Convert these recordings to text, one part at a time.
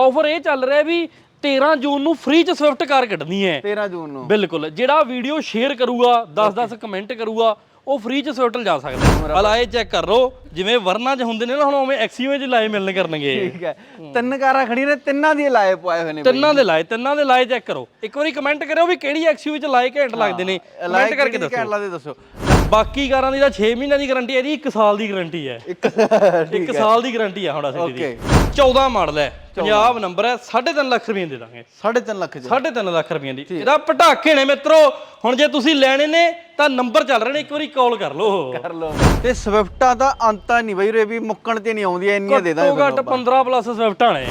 Offer ਇਹ ਚੱਲ ਰਿਹਾ ਵੀ 13 ਜੂਨ ਨੂੰ ਫ੍ਰੀ ਚ ਸਵਿਫਟ ਕਾਰ ਕੱਢਣੀ ਹੈ। 13 ਜੂਨ ਨੂੰ। ਬਿਲਕੁਲ। ਜਿਹੜਾ ਵੀਡੀਓ ਸ਼ੇਅਰ ਕਰੂਗਾ 10-10 ਕਮੈਂਟ ਕਰੂਗਾ ਉਹ ਫ੍ਰੀ ਚ ਸਵਿਫਟ ਜਾ ਸਕਦਾ। ਹਲਾ ਇਹ ਚੈੱਕ ਕਰ ਲਓ ਜਿਵੇਂ ਵਰਨਾ ਚ ਹੁੰਦੇ ਨੇ ਨਾ ਹੁਣ ਉਵੇਂ ਐਕਸੀਵੇਂ ਚ ਲਾਏ ਮਿਲਣ ਕਰਨਗੇ। ਠੀਕ ਹੈ। ਤਿੰਨ ਕਾਰਾਂ ਖੜੀਆਂ ਨੇ ਤਿੰਨਾਂ ਦੀ ਲਾਏ ਪਵਾਏ ਹੋਏ ਨੇ। ਤਿੰਨਾਂ ਦੇ ਲਾਏ ਤਿੰਨਾਂ ਦੇ ਲਾਏ ਚੈੱਕ ਕਰੋ। ਇੱਕ ਵਾਰੀ ਕਮੈਂਟ ਕਰਿਓ ਵੀ ਕਿਹੜੀ ਐਕਸੀਵ ਚ ਲਾਏ ਘੈਂਟ ਲੱਗਦੇ ਨੇ। ਕਮੈਂਟ ਕਰਕੇ ਲਾ ਦੱਸੋ। ਬਾਕੀ ਕਾਰਾਂ ਦੀ ਤਾਂ 6 ਮਹੀਨਿਆਂ ਦੀ ਗਾਰੰਟੀ ਹੈ ਇਹਦੀ 1 ਸਾਲ ਦੀ ਗਾਰੰਟੀ ਹੈ। ਇੱਕ 1 ਸਾਲ ਦੀ ਗਾਰੰਟੀ ਹੈ ਹੋਂਡਾ ਸਿਟੀ ਦੀ ਓਕੇ। 14 ਮਾਡਲ ਹੈ ਪੰਜਾਬ ਨੰਬਰ ਹੈ 3.5 ਲੱਖ ਰੁਪਏ ਦੇ ਦਾਂਗੇ। 3.5 ਲੱਖ ਚ 3.5 ਲੱਖ ਰੁਪਏ ਦੀ। ਇਹਦਾ ਪਟਾਕੇ ਨੇ ਮਿੱਤਰੋ ਹੁਣ ਜੇ ਤੁਸੀਂ ਲੈਣੇ ਨੇ ਤਾਂ ਨੰਬਰ ਚੱਲ ਰਹੇ ਨੇ ਇੱਕ ਵਾਰੀ ਕਾਲ ਕਰ ਲਓ। ਕਰ ਲਓ। ਤੇ ਸਵਿਫਟਾਂ ਦਾ ਅੰਤਾ ਨਹੀਂ ਬਈ ਰੇ ਵੀ ਮੁੱਕਣ ਤੇ ਨਹੀਂ ਆਉਂਦੀਆਂ ਇੰਨੀਆਂ ਦੇ ਦਾਂਗੇ ਘੱਟੋ ਘੱਟ 15 ਪਲੱਸ ਸਵਿਫਟਾਂ ਨੇ।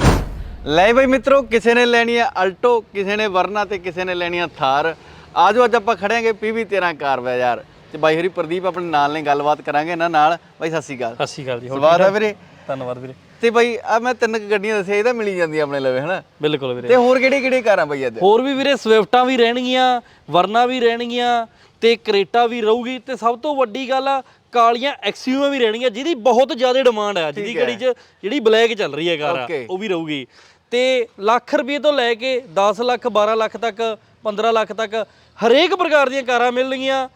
ਲੈ ਬਈ ਮਿੱਤਰੋ ਕਿਸੇ ਨੇ ਲੈਣੀ ਹੈ ਅਲਟੋ ਕਿਸੇ ਨੇ ਵਰਨਾ ਤੇ ਕਿਸੇ ਨੇ ਲੈਣੀ ਹੈ ਥਾਰ। ਆਜੋ ਅੱਜ ਆਪਾਂ ਖੜਿਆਂਗੇ ਪੀਵੀ 13 ਕਾਰ ਬਾਜ਼ਾਰ। ਤੇ ਬਾਈ ਹਰੀ ਪ੍ਰਦੀਪ ਆਪਣੇ ਨਾਲ ਨੇ ਗੱਲਬਾਤ ਕਰਾਂਗੇ ਇਹਨਾਂ ਨਾਲ। ਬਾਈ ਸਤਿ ਸ਼੍ਰੀ ਅਕਾਲ। ਸਤਿ ਸ਼੍ਰੀ ਅਕਾਲ ਜੀ ਹੋਰ ਸਵਾਦ ਆ ਵੀਰੇ? ਧੰਨਵਾਦ ਵੀਰੇ। ਤੇ ਬਾਈ ਆ ਮੈਂ ਤਿੰਨ ਕੁ ਗੱਡੀਆਂ ਦੱਸਿਆ ਇਹਦਾ ਮਿਲੀ ਜਾਂਦੀ ਆਪਣੇ ਲਵੇ ਹਨਾ? ਬਿਲਕੁਲ ਵੀਰੇ। ਤੇ ਹੋਰ ਕਿਹੜੀ ਕਿਹੜੀ ਕਾਰਾਂ ਬਈ ਅੱਜ? ਹੋਰ ਵੀ ਵੀਰੇ ਸਵਿਫਟਾਂ ਵੀ ਰਹਿਣਗੀਆਂ ਵਰਨਾ ਵੀ ਰਹਿਣਗੀਆਂ ਤੇ ਕਰੇਟਾ ਵੀ ਰਹੂਗੀ ਤੇ ਸਭ ਤੋਂ ਵੱਡੀ ਗੱਲ ਆ ਕਾਲੀਆਂ ਐਕਸੀਊਆਂ ਵੀ ਰਹਿਣਗੀਆਂ ਜਿਹਦੀ ਬਹੁਤ ਜ਼ਿਆਦਾ ਡਿਮਾਂਡ ਆ ਜਿਹਦੀ ਘੜੀ 'ਚ ਜਿਹੜੀ ਬਲੈਕ ਚੱਲ ਰਹੀ ਹੈ ਕਾਰ ਆ, Okay. ਉਹ ਵੀ ਰਹੂਗੀ। ਤੇ ਲੱਖ ਰੁਪਏ ਤੋਂ ਲੈ ਕੇ 10 ਲੱਖ 12 ਲੱਖ ਤੱਕ 15 ਲੱਖ ਤੱਕ ਹਰੇਕ ਪ੍ਰਕਾਰ ਦੀਆਂ ਕਾਰਾਂ ਮਿਲਣਗੀਆਂ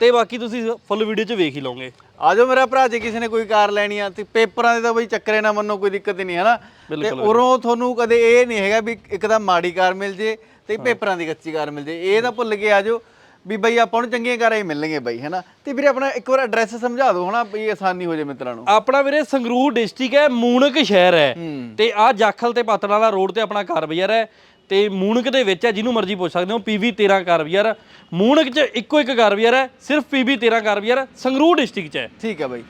ਤੇ ਬਾਕੀ ਤੁਸੀਂ ਫੁੱਲ ਵੀਡੀਓ 'ਚ ਵੇਖ ਹੀ ਲਓਗੇ। ਆਜੋ ਮੇਰਾ ਭਰਾ ਜੇ ਕਿਸੇ ਨੇ ਕੋਈ ਕਾਰ ਲੈਣੀ ਆ ਤੇ ਪੇਪਰਾਂ ਦੇ ਤਾਂ ਬਈ ਚੱਕਰੇ ਨਾ ਮੰਨੋ ਕੋਈ ਦਿੱਕਤ ਹੀ ਨਹੀਂ ਹੈ ਨਾ ਤੇ ਉਰੋਂ ਤੁਹਾਨੂੰ ਕਦੇ ਇਹ ਨਹੀਂ ਹੈਗਾ ਵੀ ਇੱਕ ਤਾਂ ਮਾੜੀ ਕਾਰ ਮਿਲ ਜੇ ਤੇ ਪੇਪਰਾਂ ਦੀ ਕੱਚੀ ਕਾਰ ਮਿਲ ਜੇ। ਇਹ ਤਾਂ ਭੁੱਲ ਕੇ ਆਜੋ। ਵੀ ਬਈ ਆਪਾਂ ਨੂੰ ਚੰਗੀਆਂ ਕਾਰਾਂ ਹੀ ਮਿਲਣਗੀਆਂ ਬਈ ਹੈਨਾ? ਤੇ ਵੀਰੇ ਆਪਣਾ ਇੱਕ ਵਾਰ ਐਡਰੈਸ ਸਮਝਾ ਦਿਓ ਹਨਾ ਵੀ ਆਸਾਨੀ ਹੋ ਜੇ ਮਿੱਤਰਾਂ ਨੂੰ। ਆਪਣਾ ਵੀਰੇ ਸੰਗਰੂਰ ਡਿਸਟ੍ਰਿਕਟ ਹੈ ਮੂਣਕ ਸ਼ਹਿਰ ਹੈ। ਤੇ ਆ ਜਾਖਲ ਤੇ ਪਾਤੜਾਂ ਵਾਲਾ ਰੋਡ ਤੇ ਆਪਣਾ ਕਾਰ ਬਾਜ਼ਾਰ ਹੈ। ਤੇ ਮੂਣਕ ਦੇ ਵਿੱਚ ਹੈ ਜਿਹਨੂੰ ਮਰਜ਼ੀ ਪੁੱਛ ਸਕਦੇ ਹੋ ਪੀਵੀ 13 ਕਾਰ ਬਾਜ਼ਾਰ ਮੂਣਕ 'ਚ ਇੱਕੋ ਇੱਕ ਕਾਰ ਬਾਜ਼ਾਰ ਹੈ ਸਿਰਫ ਪੀਵੀ 13 ਕਾਰ ਬਾਜ਼ਾਰ ਸੰਗਰੂਰ ਡਿਸਟ੍ਰਿਕਟ 'ਚ ਹੈ। ਠੀਕ ਹੈ ਬਈ।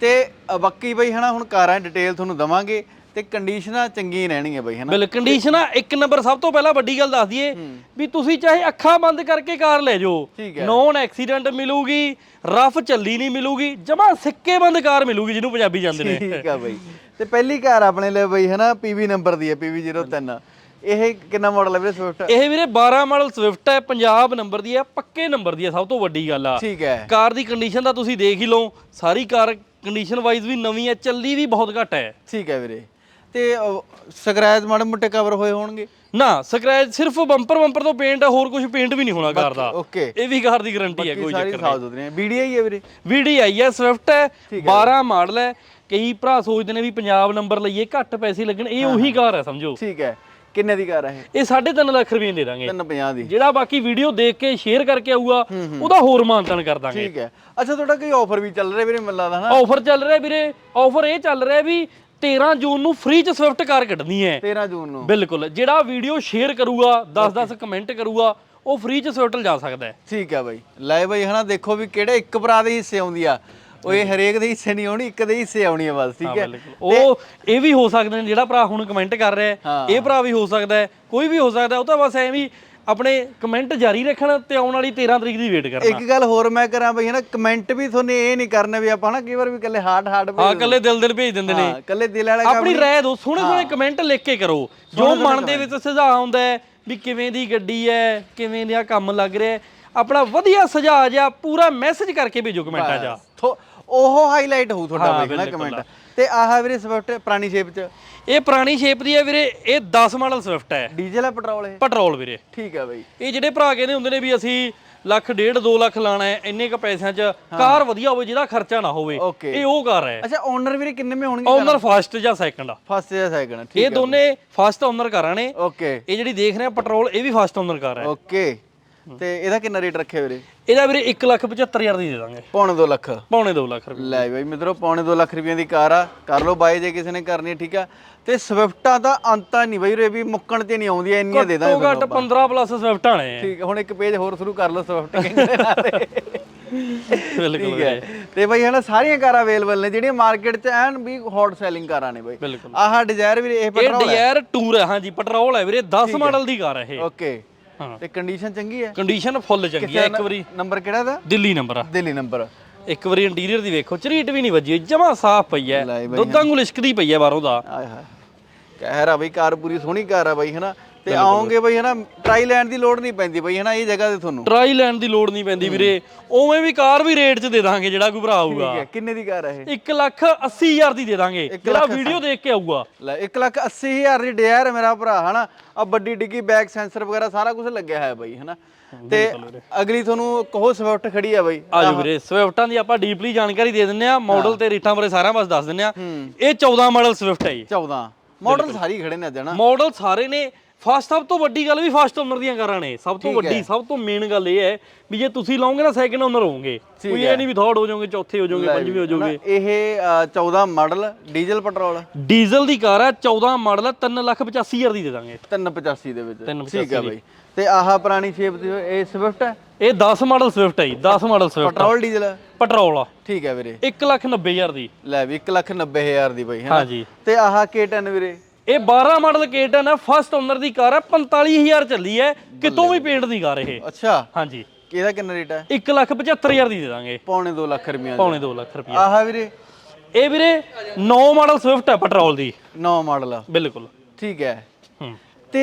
ਤੇ ਬਾਕੀ ਬਈ ਹਨਾ ਹੁਣ ਕਾਰਾਂ ਦੀ ਡਿਟੇਲ ਤੁਹਾਨੂੰ ਦਵਾਂਗੇ ਤੇ ਕੰਡੀਸ਼ਨਾਂ ਚੰਗੀਆਂ ਹੀ ਰਹਿਣਗੀਆਂ ਬਈ ਹਨਾ? ਬਿਲ ਕੰਡੀਸ਼ਨ ਇੱਕ ਨੰਬਰ ਸਭ ਤੋਂ ਪਹਿਲਾਂ ਵੱਡੀ ਗੱਲ ਦੱਸ ਦਈਏ ਵੀ ਤੁਸੀਂ ਚਾਹੇ ਅੱਖਾਂ ਬੰਦ ਕਰਕੇ ਕਾਰ ਲੈ ਜਾਓ ਹੈ। ਨੌਨ ਐਕਸੀਡੈਂਟ ਮਿਲੂਗੀ ਰਫ ਚੱਲੀ ਨਹੀਂ ਮਿਲੂਗੀ ਜਮਾ ਸਿੱਕੇ ਬੰਦ ਕਾਰ ਮਿਲੂਗੀ ਜਿਹਨੂੰ ਪੰਜਾਬੀ ਜਾਂਦੇ ਨੇ। ਠੀਕ ਆ ਬਈ। ਤੇ ਪਹਿਲੀ ਕਾਰ ਆਪਣੇ ਲਈ ਬਈ ਹਨਾ ਪੀਵੀ ਨੰਬਰ ਦੀ ਹੈ ਪੀਵੀ 03 ਇਹ ਕਿੰਨਾ ਮਾਡਲ ਹੈ ਵੀਰੇ ਸਵਿਫਟ ਇਹ ਵੀਰੇ 12 ਮਾਡਲ ਸਵਿਫਟ ਹੈ ਪੰਜਾਬ ਨੰਬਰ ਦੀ ਹੈ ਪੱਕੇ ਨੰਬਰ ਦੀ ਹੈ ਸਭ ਤੋਂ ਵੱਡੀ ਗੱਲ ਆ। ਠੀਕ ਹੈ। ਕਾਰ ਦੀ ਕੰਡੀਸ਼ਨ ਤਾਂ ਤੁਸੀਂ ਦੇਖ ਹੀ ਲਓ ਸਾਰੀ ਕਾਰ ਕੰਡੀਸ਼ਨ ਵਾਈਜ਼ ਵੀ ਨਵੀਂ ਹੈ ਚੱਲੀ ਵੀ ਬਹੁਤ ਘੱਟ ਹੈ। ਠੀਕ ਹੈ ਵੀਰੇ। ਤੇ ਸਕ੍ਰੈਚ ਮਾੜੇ ਮੋਟੇ ਕਵਰ ਹੋਏ ਹੋਣਗੇ? ਨਾ ਸਕ੍ਰੈਚ ਸਿਰਫ ਬੰਪਰ ਬੰਪਰ ਤੋਂ ਪੇਂਟ ਹੈ ਹੋਰ ਕੁਝ ਪੇਂਟ ਵੀ ਨਹੀਂ ਹੋਣਾ ਕਾਰ ਦਾ। ਓਕੇ ਇਹ ਵੀ ਕਾਰ ਦੀ ਗਾਰੰਟੀ ਹੈ ਕੋਈ ਚੱਕਰ ਸਾਫ਼ ਸੁਥਰੀ ਹੈ। ਵੀਰੇ? ਵੀਡੀ ਆਈ ਹੈ ਸਵਿਫਟ ਹੈ। 12 ਮਾਡਲ ਹੈ। ਕਈ ਭਰਾ ਸੋਚਦੇ ਨੇ ਵੀ ਪੰਜਾਬ ਨੰਬਰ ਲਈਏ ਘੱਟ ਪੈਸੇ ਲੱਗਣ ਇਹ ਉਹੀ ਕਾਰ ਹੈ ਸਮਝੋ। ਠੀਕ ਹੈ। ਕਿੰਨੇ ਦੀ ਕਾਰ ਹੈ ਇਹ? ਇਹ 3.5 ਲੱਖ ਰੁਪਏ ਦੇ ਦਾਂਗੇ। 350 ਦੀ। ਜਿਹੜਾ ਬਾਕੀ ਵੀਡੀਓ ਦੇਖ ਕੇ ਸ਼ੇਅਰ ਕਰਕੇ ਆਊਗਾ ਉਹਦਾ ਹੋਰ ਮਾਨਤਨ ਕਰ ਦਾਂਗੇ। ਠੀਕ ਹੈ। ਅੱਛਾ ਤੁਹਾਡਾ ਕੋਈ ਆਫਰ ਵੀ ਚੱਲ ਰਿਹਾ ਵੀਰੇ ਮੈਨੂੰ ਲੱਗਦਾ ਆਫਰ ਚੱਲ ਰਿਹਾ ਵੀਰੇ। ਆਫਰ ਇਹ ਚੱਲ ਰਿਹਾ ਵੀ 13 ਜੂਨ ਨੂੰ ਫ੍ਰੀ ਚ ਸਵਿਫਟ ਕਾਰ ਕੱਢਣੀ ਹੈ। 13 ਜੂਨ ਨੂੰ। ਬਿਲਕੁਲ। ਜਿਹੜਾ ਵੀਡੀਓ ਸ਼ੇਅਰ ਕਰੂਗਾ 10-10 ਕਮੈਂਟ ਕਰੂਗਾ ਉਹ ਫ੍ਰੀ ਚ ਸਵਿਫਟ ਜਾ ਸਕਦਾ ਹੈ। ਠੀਕ ਹੈ ਬਾਈ। ਲੈ ਬਾਈ ਹਨਾ ਦੇਖੋ ਵੀ ਕਿਹੜੇ ਇੱਕ ਭਰਾ ਦੇ ਹਿੱਸੇ ਆਉਂਦੀ ਆ। ਉਹ ਇਹ ਹਰੇਕ ਦੇ ਹਿੱਸੇ ਨਹੀਂ ਆਉਣੀ ਇੱਕ ਦੇ ਹਿੱਸੇ ਆਉਣੀ ਆ ਬਸ ਠੀਕ ਹੈ ਉਹ ਇਹ ਵੀ ਹੋ ਸਕਦੇ ਨੇ ਜਿਹੜਾ ਭਰਾ ਹੁਣ ਕਮੈਂਟ ਕਰ ਰਿਹਾ ਹੈ ਇਹ ਭਰਾ ਵੀ ਹੋ ਸਕਦਾ ਹੈ ਕੋਈ ਵੀ ਹੋ ਸਕਦਾ ਹੈ, ਉਹ ਤਾਂ ਬਸ ਐਵੇਂ ਹੀ ਆਪਣੇ ਕਮੈਂਟ ਜਾਰੀ ਰੱਖਣ ਤੇ ਆਉਣ ਵਾਲੀ 13 ਤਰੀਕ ਦੀ ਵੇਟ ਕਰਨਾ। ਇੱਕ ਗੱਲ ਹੋਰ ਮੈਂ ਕਰਾਂ ਬਈ ਹਨਾ ਕਮੈਂਟ ਵੀ ਤੁਹਾਨੂੰ ਇਹ ਨਹੀਂ ਕਰਨੇ ਵੀ ਆਪਾਂ ਨਾ ਕਈ ਵਾਰ ਵੀ ਇਕੱਲੇ ਹਾਰਟ ਹਾਰਟ ਹਾਂ ਇਕੱਲੇ ਦਿਲ ਦਿਲ ਭੇਜ ਦਿੰਦੇ ਨੇ। ਹਾਂ ਇਕੱਲੇ ਦਿਲ ਵਾਲੇ ਆਪਣੀ ਰਾਏ ਦਿਓ ਸੋਹਣੇ ਸੋਹਣੇ ਕਮੈਂਟ ਲਿਖ ਕੇ ਕਰੋ। ਜੋ ਮਨ ਦੇ ਵਿੱਚ ਸੁਝਾਅ ਆਉਂਦਾ ਹੈ ਵੀ ਕਿਵੇਂ ਦੀ ਗੱਡੀ ਹੈ ਕਿਵੇਂ ਦਾ ਕੰਮ ਲੱਗ ਰਿਹਾ ਹੈ ਆਪਣਾ ਵਧੀਆ ਸੁਝਾਅ ਜਿਹਾ ਪੂਰਾ ਮੈਸੇਜ ਕਰਕੇ ਭੇਜੋ ਕਮੈਂਟਾਂ 'ਚ ਉਹ ਹਾਈਲਾਈਟ ਹੋਊ ਤੁਹਾਡਾ ਬਈ ਨਾ ਕਮੈਂਟ ਤੇ ਆਹ ਵੀਰੇ ਸਵਿਫਟ ਪੁਰਾਣੀ ਸ਼ੇਪ ਚ? ਇਹ ਪੁਰਾਣੀ ਸ਼ੇਪ ਦੀ ਹੈ ਵੀਰੇ ਇਹ 10 ਮਾਡਲ ਸਵਿਫਟ ਹੈ। ਡੀਜ਼ਲ ਹੈ ਪੈਟਰੋਲ ਇਹ ਪੈਟਰੋਲ ਵੀਰੇ। ਠੀਕ ਹੈ ਬਈ। ਇਹ ਜਿਹੜੇ ਭਰਾ ਕਹਿੰਦੇ ਹੁੰਦੇ ਨੇ ਵੀ ਅਸੀਂ ਲੱਖ ਡੇਢ 2 ਲੱਖ ਲਾਣਾ ਹੈ ਇੰਨੇ ਕ ਪੈਸਿਆਂ 'ਚ ਕਾਰ ਵਧੀਆ ਹੋਵੇ ਜਿਹਦਾ ਖਰਚਾ ਨਾ ਹੋਵੇ Okay. ਇਹ ਉਹ ਕਾਰ ਹੈ। ਅੱਛਾ ਓਨਰ ਵੀਰੇ ਕਿੰਨੇ ਮੇ ਹੋਣਗੇ ਓਨਰ ਫਸਟ ਜਾਂ ਸੈਕੰਡ ਆ। ਫਸਟ ਜਾਂ ਸੈਕੰਡ ਠੀਕ ਇਹ ਦੋਨੇ ਫਸਟ ਓਨਰ ਕਾਰਾਂ ਨੇ। ਓਕੇ ਇਹ ਜਿਹੜੀ ਦੇਖ ਰਹੇ ਆ ਪੈਟਰੋਲ ਇਹ ਵੀ ਫਸਟ ਓਨਰ ਕਾਰ ਹੈ। ਓਕੇ ਤੇ ਇਹਦਾ ਕਿੰਨਾ ਰੇਟ ਰੱਖਿਆ ਵੀਰੇ? ਇਹਦਾ ਵੀਰੇ 175000 ਦੀ ਦੇ ਦਾਂਗੇ। ਪੌਣੇ 2 ਲੱਖ। ਪੌਣੇ 2 ਲੱਖ ਰੁਪਏ। ਲੈ ਬਈ ਮਿੱਤਰੋ ਪੌਣੇ 2 ਲੱਖ ਰੁਪਏ ਦੀ ਕਾਰ ਆ। ਕਰ ਲਓ ਬਾਈ ਜੇ ਕਿਸੇ ਨੇ ਕਰਨੀ ਹੈ, ਠੀਕ ਆ। ਤੇ ਸਵਿਫਟਾਂ ਦਾ ਅੰਤਾ ਨਹੀਂ ਬਈ ਰੇ ਵੀ ਮੁੱਕਣ ਤੇ ਨਹੀਂ ਆਉਂਦੀਆਂ ਇੰਨੀਆਂ ਦੇ ਦਾਂਗੇ ਘੱਟੋ ਘੱਟ 15 ਪਲੱਸ ਸਵਿਫਟਾਂ ਨੇ। ਠੀਕ ਹੁਣ ਇੱਕ ਪੇਜ ਹੋਰ ਸ਼ੁਰੂ ਕਰ ਲਓ ਸਵਿਫਟ ਕਹਿੰਦੇ ਦੇ ਨਾਂ ਤੇ ਬਿਲਕੁਲ ਠੀਕ ਹੈ ਤੇ ਬਈ ਹਨਾ ਸਾਰੀਆਂ ਕਾਰਾਂ ਅਵੇਲੇਬਲ ਨੇ ਜਿਹੜੀਆਂ ਮਾਰਕੀਟ 'ਚ ਐਨ ਵੀ ਹੌਟ ਸੈਲਿੰਗ ਕਾਰਾਂ ਨੇ ਬਈ। ਬਿਲਕੁਲ। ਆਹ ਡਿਜ਼ਾਇਰ ਵੀ ਇਹ ਇਹ ਪੈਟਰੋਲ ਹੈ ਡਿਜ਼ਾਇਰ ਟੂਰ ਹੈ ਹਾਂਜੀ ਪੈਟਰੋਲ ਹੈ ਵੀਰੇ 10 ਮਾਡਲ ਦੀ ਕਾਰ ਹੈ ਇਹ। ਓਕੇ ਹਾਂ। ਤੇ ਕੰਡੀਸ਼ਨ ਚੰਗੀ ਹੈ? ਕੰਡੀਸ਼ਨ ਫੁੱਲ ਚੰਗੀ ਹੈ ਇੱਕ ਵਾਰੀ ਨੰਬਰ ਕਿਹੜਾ ਦਾ? ਦਿੱਲੀ ਨੰਬਰ ਆ। ਦਿੱਲੀ ਨੰਬਰ ਇੱਕ ਵਾਰੀ ਇੰਟੀਰੀਅਰ ਦੀ ਵੇਖੋ ਝਰੀਟ ਵੀ ਨਹੀਂ ਵੱਜੀ ਜਮਾ ਸਾਫ਼ ਪਈ ਹੈ। ਦੁੱਧ ਵਾਂਗੂ ਲਿਸ਼ਕਦੀ ਪਈ ਹੈ ਬਾਹਰੋਂ ਦਾ। ਆਏ ਹਾਏ। ਕਹਿ ਰਾ ਬਈ ਕਾਰ ਪੂਰੀ ਸੋਹਣੀ ਕਾਰ ਆ ਬਈ ਹਨਾ? ਤੇ ਆਓਗੇ ਬਈ ਹਨਾ? ਟਰਾਈ ਲੈਣ ਦੀ ਲੋੜ ਨਹੀਂ ਪੈਂਦੀ ਬਈ ਹਨਾ? ਇਹ ਜਗ੍ਹਾ ਤੇ ਤੁਹਾਨੂੰ। ਟਰਾਈ ਲੈਣ ਦੀ ਲੋੜ ਨਹੀਂ ਪੈਂਦੀ ਵੀਰੇ। ਉਵੇਂ ਵੀ ਕਾਰ ਵੀ ਰੇਟ 'ਚ ਦੇ ਦਾਂਗੇ ਜਿਹੜਾ ਕੋਈ ਭਰਾ ਆਊਗਾ ਠੀਕ ਹੈ ਕਿੰਨੇ ਦੀ ਕਾਰ ਹੈ ਇਹ? 1 ਲੱਖ 80 ਹਜ਼ਾਰ ਦੀ ਦੇ ਦਾਂਗੇ ਜਿਹੜਾ ਵੀਡੀਓ ਦੇਖ ਕੇ ਆਊਗਾ। ਲੈ 1 ਲੱਖ 80 ਹਜ਼ਾਰ ਦੀ ਹੈ ਮੇਰਾ ਭਰਾ ਹਨਾ? ਆ ਵੱਡੀ ਡਿੱਗੀ ਬੈਕ ਸੈਂਸਰ ਵਗੈਰਾ ਸਾਰਾ ਕੁਝ ਲੱਗਿਆ ਹੋਇਆ ਬਈ ਹਨਾ? ਤੇ ਅਗਲੀ ਤੁਹਾਨੂੰ ਕਹੋ ਸਵਿਫਟ ਖੜੀ ਆ ਬਈ। ਆਜੋ ਵੀਰੇ ਸਵਿਫਟਾਂ ਦੀ ਆਪਾਂ ਡੀਪਲੀ ਜਾਣਕਾਰੀ ਦੇ ਦਿੰਨੇ ਆ ਮਾਡਲ ਤੇ ਰੇਟਾਂ ਬਾਰੇ ਸਾਰਾ ਬਸ ਦੱਸ ਦਿੰਨੇ ਆ ਇਹ 14 ਮਾਡਲ ਸਵਿਫਟ ਹੈ ਜੀ 14 ਮਾਡਲ ਸਾਰੀ ਖੜੇ ਨੇ ਅੱਜ ਹਨਾ? ਮਾਡਲ ਸਾਰੇ ਨੇ ਫਸਟ ਸਭ ਤੋਂ ਵੱਡੀ ਗੱਲ ਵੀ ਫਸਟ ਓਨਰ ਦੀਆਂ ਕਾਰਾਂ ਨੇ। ਸਭ ਤੋਂ ਵੱਡੀ ਸਭ ਤੋਂ ਮੇਨ ਗੱਲ ਇਹ ਹੈ ਵੀ ਜੇ ਤੁਸੀਂ ਲਾਓਗੇ ਨਾ ਸੈਕਿੰਡ ਓਨਰ ਹੋਵੋਗੇ। ਕੋਈ ਇਹ ਨਹੀਂ ਵੀ ਥਰਡ ਹੋ ਜਾਓਗੇ ਚੌਥੇ ਹੋ ਜਾਓਗੇ ਪੰਜਵੇਂ ਹੋ ਜਾਓਗੇ। ਇਹ ਅ, 14 ਮਾਡਲ ਡੀਜ਼ਲ ਪੈਟਰੋਲ। ਡੀਜ਼ਲ ਦੀ ਕਾਰ ਹੈ 14 ਮਾਡਲ ਹੈ 385000 ਦੀ ਦੇ ਦਾਂਗੇ। 385 ਦੇ ਵਿੱਚ। 385 ਠੀਕ ਹੈ ਬਈ। ਤੇ ਆਹ ਪੁਰਾਣੀ ਸ਼ੇਪ ਦੀ ਇਹ ਸਵਿਫਟ ਹੈ? ਇਹ 10 ਮਾਡਲ ਸਵਿਫਟ ਹੈ ਜੀ 10 model Swift petrol diesel? Petrol ਆ। ਠੀਕ ਹੈ ਵੀਰੇ। 190000 ਦੀ। ਲੈ ਵੀ 1 ਲੱਖ 90 ਹਜ਼ਾਰ ਦੀ ਬਈ ਹੈ ਹਾਂਜੀ। ਤੇ ਆਹ K10 ਵੀਰੇ? ਇਹ 12 ਮਾਡਲ K10 ਹੈ ਫਸਟ ਓਨਰ ਦੀ ਕਾਰ ਹੈ 45000 ਚੱਲੀ ਹੈ ਕਿਤੋਂ ਵੀ ਪੇਂਟ ਦੀ ਕਾਰ ਇਹ। ਅੱਛਾ। ਹਾਂਜੀ। ਇਹਦਾ ਕਿੰਨਾ ਰੇਟ ਹੈ 175000 ਦੀ ਦੇ ਦਾਂਗੇ। ਪੌਣੇ 2 ਲੱਖ ਰੁਪਈਆ। ਪੌਣੇ 2 ਲੱਖ ਰੁਪਏ ਆਹ ਵੀਰੇ। ਇਹ ਵੀਰੇ 9 ਮਾਡਲ ਸਵਿਫਟ ਹੈ ਪੈਟਰੋਲ ਦੀ। 9 ਮਾਡਲ ਬਿਲਕੁਲ। ਠੀਕ ਹੈ। ਹੂੰ। ਤੇ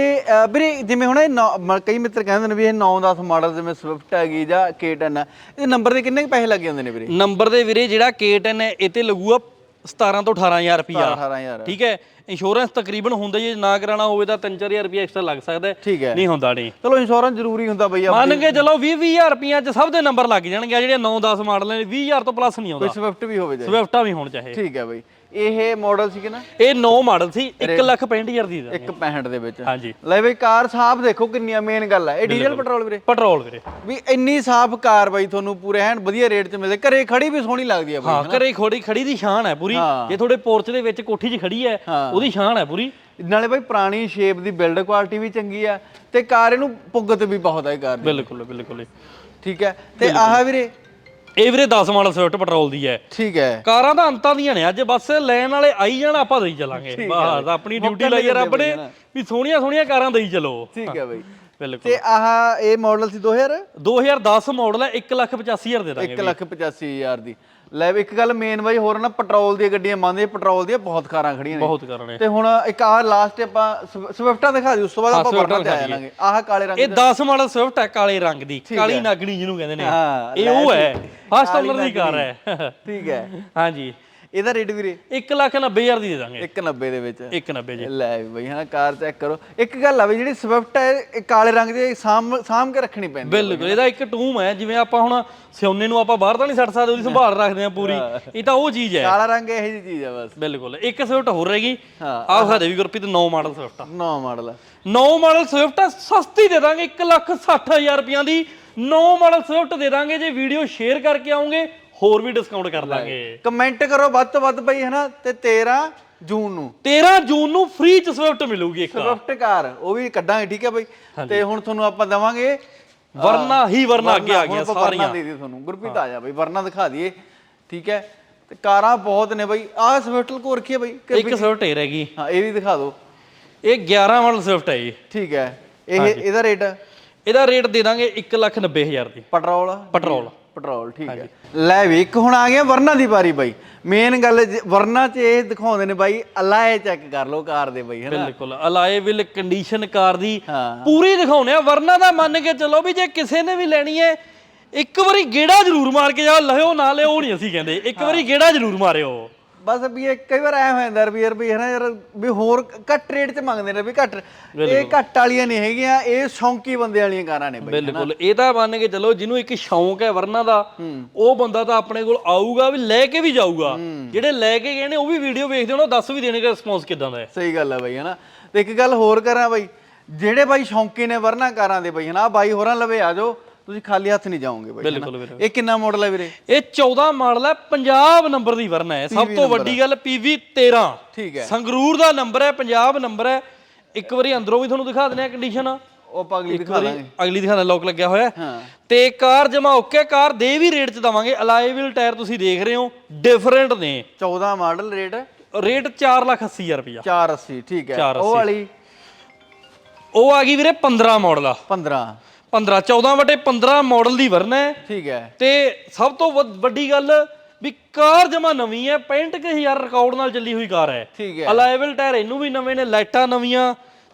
ਵੀਰੇ ਜਿਵੇਂ ਹੁਣ ਇਹ ਨੌ- ਕਈ ਮਿੱਤਰ ਕਹਿੰਦੇ ਨੇ ਵੀ ਇਹ 9-10 ਮਾਡਲ ਜਿਵੇਂ ਸਵਿਫਟ ਹੈਗੀ ਜਾਂ K10 ਹੈ ਇਹ ਨੰਬਰ ਦੇ ਕਿੰਨੇ ਕੁ ਪੈਸੇ ਲੱਗ ਜਾਂਦੇ ਨੇ ਵੀਰੇ? ਨੰਬਰ ਦੇ ਵੀਰੇ ਜਿਹੜਾ K10 ਹੈ ਇਹ ਤੇ ਲੱਗੂਗਾ 17 ਤੋਂ 18000 ਰੁਪਿਆ 18000 ਠੀਕ ਹੈ? ਇੰਸ਼ੋਰੈਂਸ ਤਕਰੀਬਨ ਹੁੰਦਾ ਜੇ ਨਾ ਕਰਾਣਾ ਹੋਵੇ ਤਾਂ 3-4000 ਰੁਪਏ ਐਕਸਟਰਾ ਲੱਗ ਸਕਦਾ ਹੈ। ਠੀਕ ਹੈ। ਨਹੀਂ ਹੁੰਦਾ ਨਹੀਂ। ਚਲੋ ਇੰਸ਼ੋਰੈਂਸ ਜ਼ਰੂਰੀ ਹੁੰਦਾ ਬਈ ਮੰਨ ਕੇ ਚਲੋ 20-20000 ਰੁਪਈਆ ਚ ਸਭ ਦੇ ਨੰਬਰ ਲੱਗ ਜਾਣਗੇ। ਆਹ ਜਿਹੜੇ 9-10 ਮਾਡਲ ਨੇ 20000 ਤੋਂ ਪਲੱਸ ਨਹੀਂ ਕੋਈ ਆਉਂਦਾ ਸਵਿਫਟ ਵੀ ਹੋਵੇ ਜੇ। ਸਵਿਫਟਾਂ ਵੀ ਹੋਣ ਚਾਹੇ। ਠੀਕ ਹੈ ਬਈ। ਇਹ ਮਾਡਲ ਸੀ ਕਿ ਨਾ? ਇਹ 9 ਮਾਡਲ ਸੀ 165000 ਦੀ ਦਾ 165 ਦੇ ਵਿੱਚ। ਹਾਂਜੀ। ਲੈ ਬਈ ਕਾਰ ਸਾਫ਼ ਦੇਖੋ ਕਿੰਨੀਆਂ ਮੇਨ ਗੱਲ ਹੈ ਇਹ ਡੀਜ਼ਲ ਪੈਟਰੋਲ ਵੀਰੇ। ਪੈਟਰੋਲ ਵੀਰੇ। ਵੀ ਇੰਨੀ ਸਾਫ਼ ਕਾਰ ਬਈ ਤੁਹਾਨੂੰ ਪੂਰੇ ਐਨ ਵਧੀਆ ਰੇਟ 'ਚ ਮਿਲਦੇ। ਘਰੇ ਖੜੀ ਵੀ ਸੋਹਣੀ ਲੱਗਦੀ ਹੈ ਬਈ ਹਾਂ ਘਰੇ ਖੋੜੀ ਖੜੀ ਦੀ ਸ਼ਾਨ ਹੈ ਪੂਰੀ। ਜੇ ਤੁਹਾਡੇ ਪੋਰਚ ਦੇ ਵਿੱਚ ਕੋਠੀ 'ਚ ਖੜੀ ਹੈ। ਉਹਦੀ ਸ਼ਾਨ ਹੈ ਪੂਰੀ। ਨਾਲੇ ਬਈ ਪੁਰਾਣੀ ਸ਼ੇਪ ਦੀ ਬਿਲਡ ਕੁਆਲਿਟੀ ਵੀ ਚੰਗੀ ਆ ਤੇ ਕਾਰ ਇਹਨੂੰ ਪੁੱਗਤ ਵੀ ਬਹੁਤ ਹੈ ਕਾਰ ਦੀ। ਬਿਲਕੁਲ ਬਿਲਕੁਲ ਠੀਕ ਹੈ ਤੇ ਆਹ ਵੀਰੇ ਇਹ ਵੀਰੇ 10 ਮਾਡਲ ਸਵਿਫਟ ਪੈਟਰੋਲ ਦੀ ਹੈ। ਠੀਕ ਹੈ। ਕਾਰਾਂ ਤਾਂ ਅੰਤਾਂ ਦੀਆਂ ਨੇ ਅੱਜ ਬਸ ਲੈਣ ਵਾਲੇ ਆਈ ਜਾਣ ਆਪਾਂ ਦੇਈ ਚੱਲਾਂਗੇ। ਬਸ ਆਪਣੀ ਡਿਊਟੀ ਲਈ ਰੱਬ ਨੇ ਵੀ ਸੋਹਣੀਆਂ ਸੋਹਣੀਆਂ ਕਾਰਾਂ ਦੇਈ ਚਲੋ। ਠੀਕ ਹੈ ਬਈ। ਬਿਲਕੁਲ। ਤੇ ਆਹ ਇਹ ਮਾਡਲ ਸੀ 2000 2010 ਮਾਡਲ ਹੈ 185000 ਦੇ ਦਾਂਗੇ 1 ਲੱਖ 85 ਹਜ਼ਾਰ ਦੀ। ਲੈ ਵੀ ਇੱਕ ਗੱਲ ਮੇਨ ਬਾਈ ਹੋਰ ਨਾ ਪੈਟਰੋਲ ਦੀਆਂ ਗੱਡੀਆਂ ਮੰਨਦੇ ਪੈਟਰੋਲ ਦੀਆਂ ਬਹੁਤ ਕਾਰਾਂ ਖੜੀਆਂ ਨੇ। ਬਹੁਤ ਕਾਰਾਂ ਨੇ। ਤੇ ਹੁਣ ਇੱਕ ਆਹ ਲਾਸਟ ਆਪਾਂ ਸਵ- ਸਵਿਫਟਾਂ ਦਿਖਾ ਦਿਓ ਉਸ ਤੋਂ ਬਾਅਦ ਆਪਾਂ ਵਰਨਾ ਤੇ ਆ ਜਾਵਾਂਗੇ ਆਹ ਕਾਲੇ ਰੰਗ ਇਹ 10 ਮਾਡਲ ਸਵਿਫਟ ਹੈ ਕਾਲੇ ਰੰਗ ਦੀ। ਕਾਲੀ ਨਾਗਣੀ ਜਿਹਨੂੰ ਕਹਿੰਦੇ ਨੇ। ਹਾਂ, ਇਹ ਉਹ ਹੈ ਫਸਟ ਓਨਰ ਦੀ ਕਾਰ ਹੈ। ਠੀਕ ਹੈ। ਹਾਂਜੀ। ਇਹਦਾ ਰੇਟ ਵੀਰੇ? 190000 ਦੀ ਦੇ ਦਾਂਗੇ। 190 ਦੇ ਵਿੱਚ। 190 ਜੀ। ਲੈ ਬਈ ਹਾਂ ਕਾਰ ਚੈੱਕ ਕਰੋ। ਇੱਕ ਗੱਲ ਆ ਵੀ ਜਿਹੜੀ ਸਵਿਫਟ ਹੈ ਇਹ ਕਾਲੇ ਰੰਗ ਦੀ ਸਾਂਭ ਸਾਂਭ ਕੇ ਰੱਖਣੀ ਪੈਂਦੀ। ਬਿਲਕੁਲ ਇਹਦਾ ਇੱਕ ਟੂਮ ਹੈ ਜਿਵੇਂ ਆਪਾਂ ਹੁਣ ਸਿਉਨੇ ਨੂੰ ਆਪਾਂ ਬਾਹਰ ਤਾਂ ਨਹੀਂ ਛੱਡ ਸਕਦੇ ਉਹਦੀ ਸੰਭਾਲ ਰੱਖਦੇ ਆ ਪੂਰੀ। ਇਹ ਤਾਂ ਉਹ ਚੀਜ਼ ਹੈ ਕਾਲਾ ਰੰਗ ਇਹੋ ਜਿਹੀ ਚੀਜ਼ ਆ ਬਸ। ਬਿਲਕੁਲ ਇੱਕ ਸਵਿਫਟ ਹੋਰ ਰਹੇਗੀ। ਆਹ ਸਾਡੇ ਵੀ ਗੁਰਪ੍ਰੀਤ 9 ਮਾਡਲ ਸਵਿਫਟ ਆ। ਨੌ ਮਾਡਲ 9 ਮਾਡਲ ਸਵਿਫਟ ਸਸਤੀ ਦੇ ਦਾਂਗੇ 160000 ਰੁਪਈਆਂ ਦੀ। 9 ਮਾਡਲ ਸਵਿਫਟ ਦੇ ਦਾਂਗੇ ਜੇ ਵੀਡੀਓ ਸ਼ੇਅਰ ਕਰਕੇ ਆਉਂਗੇ ਹੋਰ ਵੀ ਡਿਸਕਾਊਂਟ ਕਰ ਦਾਂਗੇ ਕਮੈਂਟ ਕਰੋ ਵੱਧ ਤੋਂ ਵੱਧ ਬਈ ਹਨਾ? ਤੇ 13 ਜੂਨ ਨੂੰ। 13 ਜੂਨ ਨੂੰ ਫ੍ਰੀ ਚ ਸਵਿਫਟ ਮਿਲੂਗੀ ਇੱਕ। ਸਵਿਫਟ ਕਾਰ ਉਹ ਵੀ ਕੱਢਾਂਗੇ ਠੀਕ ਹੈ ਬਈ? ਤੇ ਹੁਣ ਤੁਹਾਨੂੰ ਆਪਾਂ ਦਵਾਂਗੇ ਵਰਨਾ ਹੀ ਵਰਨਾ ਅੱਗੇ ਆ ਵਰਨਾ ਸਾਰੀਆਂ। ਦੇ ਦਿਓ ਤੁਹਾਨੂੰ। ਗੁਰਪ੍ਰੀਤ ਆ ਜਾ ਬਈ ਵਰਨਾ ਦਿਖਾ ਦਈਏ ਠੀਕ ਹੈ? ਤੇ ਕਾਰਾਂ ਬਹੁਤ ਨੇ ਬਈ। ਆਹ ਸਵਿਫਟ ਕੋ ਰੱਖੀ ਹੈ ਬਈ ਇੱਕ ਸਵਿਫਟ ਇਹ ਰਹਿ ਗਈ। ਹਾਂ ਇਹ ਵੀ ਦਿਖਾ ਦਿਓ। ਇਹ 11 ਮਾਡਲ ਸਵਿਫਟ ਹੈ ਜੀ। ਠੀਕ ਹੈ। ਇਹ ਇਹਦਾ ਰੇਟ? ਇਹਦਾ ਰੇਟ ਦੇ ਦਾਂਗੇ 190000 ਦੀ। ਪੈਟਰੋਲ। ਪੈਟਰੋਲ। ਪੈਟਰੋਲ ਠੀਕ ਹੈ। ਲੈ ਵੀ ਇੱਕ ਹੁਣ ਆ ਗਿਆ ਵਰਨਾ ਦੀ ਵਾਰੀ ਬਾਈ। ਮੇਨ ਗੱਲ ਜ- ਵਰਨਾ ਚ ਇਹ ਦਿਖਾਉਂਦੇ ਨੇ ਬਾਈ ਅਲਾਏ ਚੈੱਕ ਕਰ ਲਓ ਕਾਰ ਦੇ ਬਾਈ ਹੈਨਾ ਬਿਲਕੁਲ ਅਲਾਏ ਵਿਲ ਕੰਡੀਸ਼ਨ ਕਾਰ ਦੀ ਹਾਂ। ਪੂਰੀ ਦਿਖਾਉਣੇ ਆ। ਵਰਨਾ ਦਾ ਮੰਨ ਕੇ ਚੱਲੋ ਵੀ ਜੇ ਕਿਸੇ ਨੇ ਵੀ ਲੈਣੀ ਹੈ ਇੱਕ ਵਾਰੀ ਗੇੜਾ ਜ਼ਰੂਰ ਮਾਰ ਕੇ ਜਾ ਲਿਓ ਨਾ ਲਿਓ ਉਹ ਨਹੀਂ ਅਸੀਂ ਕਹਿੰਦੇ। ਇੱਕ ਵਾਰੀ ਗੇੜਾ ਜ਼ਰੂਰ ਮਾਰਿਓ। ਬਸ ਵੀ ਇਹ ਕਈ ਵਾਰ ਐ ਹੋ ਜਾਂਦਾ ਵੀ ਯਾਰ ਵੀ ਹੈ ਨਾ ਯਾਰ ਵੀ ਹੋਰ ਘੱਟ ਰੇਟ ਚ ਮੰਗਦੇ ਨੇ ਵੀ ਘੱਟ। ਇਹ ਘੱਟ ਵਾਲੀਆਂ ਨਹੀਂ ਹੈਗੀਆਂ ਇਹ ਸ਼ੌਂਕੀ ਬੰਦੇ ਵਾਲੀਆਂ ਕਾਰਾਂ ਨੇ ਬਾਈ ਬਿਲਕੁਲ। ਇਹ ਤਾਂ ਮੰਨ ਕੇ ਚੱਲੋ ਜਿਹਨੂੰ ਇੱਕ ਸ਼ੌਂਕ ਹੈ ਵਰਨਾ ਦਾ ਉਹ ਬੰਦਾ ਤਾਂ ਆਪਣੇ ਕੋਲ ਆਊਗਾ ਵੀ ਲੈ ਕੇ ਵੀ ਜਾਊਗਾ। ਜਿਹੜੇ ਲੈ ਕੇ ਗਏ ਨੇ ਉਹ ਵੀ ਵੀਡੀਓ ਵੇਖਦੇ ਹੋਣ ਉਹ ਦੱਸ ਵੀ ਦੇਣਗੇ ਰਿਸਪੌਂਸ ਕਿਦਾਂ ਦਾ ਹੈ। ਸਹੀ ਗੱਲ ਹੈ ਬਾਈ ਹਨਾ। ਤੇ ਇੱਕ ਗੱਲ ਹੋਰ ਕਰਾਂ ਬਾਈ ਜਿਹੜੇ ਬਾਈ ਸ਼ੌਂਕੀ ਨੇ ਵਰਨਾ ਕਾਰਾਂ ਦੇ ਬਾਈ ਹਨਾ ਬਾਈ ਹੋਰਾਂ ਲਵੇ ਆ ਜਾਓ। ਤੁਸੀਂ ਖਾਲੀ ਹੱਥ ਨਹੀਂ ਜਾਓਗੇ ਬਾਈ ਬਿਲਕੁਲ ਵੀਰੇ। ਇਹ ਕਿੰਨਾ ਮਾਡਲ ਹੈ ਵੀਰੇ? ਇਹ 14 ਮਾਡਲ ਹੈ ਪੰਜਾਬ ਨੰਬਰ ਦੀ ਵਰਨਾ ਹੈ। ਸਭ ਤੋਂ ਵੱਡੀ ਗੱਲ PV 13 ਠੀਕ ਹੈ। ਸੰਗਰੂਰ ਦਾ ਨੰਬਰ ਹੈ ਪੰਜਾਬ ਨੰਬਰ ਹੈ। ਇੱਕ ਵਾਰੀ ਅੰਦਰੋਂ ਵੀ ਤੁਹਾਨੂੰ ਦਿਖਾ ਦਿੰਦੇ ਆ ਕੰਡੀਸ਼ਨ ਉਹ ਆਪਾਂ ਅਗਲੀ ਦਿਖਾ ਦਾਂਗੇ। ਅਗਲੀ ਦਿਖਾਣਾ ਲੋਕ ਲੱਗਿਆ ਹੋਇਆ ਤੇ ਕਾਰ ਜਮਾ ਓਕੇ ਕਾਰ ਦੇ ਵੀ ਰੇਟ ਚ ਦਵਾਂਗੇ। ਅਲਾਈ ਵੀਲ ਟਾਇਰ ਤੁਸੀਂ ਦੇਖ ਰਹੇ ਹੋ ਡਿਫਰੈਂਟ ਨੇ। 14 ਮਾਡਲ ਰੇਟ ਰੇਟ 480000 ਰੁਪਇਆ 480 ਠੀਕ ਹੈ। 480 ਉਹ ਵਾਲੀ? ਉਹ ਆ ਗਈ ਵੀਰੇ 15 ਮਾਡਲ ਆ। 15 15 14 ਵਟੇ 15 ਮਾਡਲ ਦੀ ਵਰਨਾ ਹੈ। ਠੀਕ ਹੈ। ਤੇ ਸਭ ਤੋਂ ਵੱਡੀ ਗੱਲ ਵੀ ਕਾਰ ਜਮਾ ਨਵੀਂ ਹੈ 65000 ਰਿਕਾਰਡ ਨਾਲ ਚੱਲੀ ਹੋਈ ਕਾਰ ਹੈ। ਠੀਕ ਹੈ। ਅਲਾਈਵਲ ਟਾਇਰ ਇਹਨੂੰ ਵੀ ਨਵੇਂ ਨੇ ਲਾਈਟਾਂ ਨਵੀਆਂ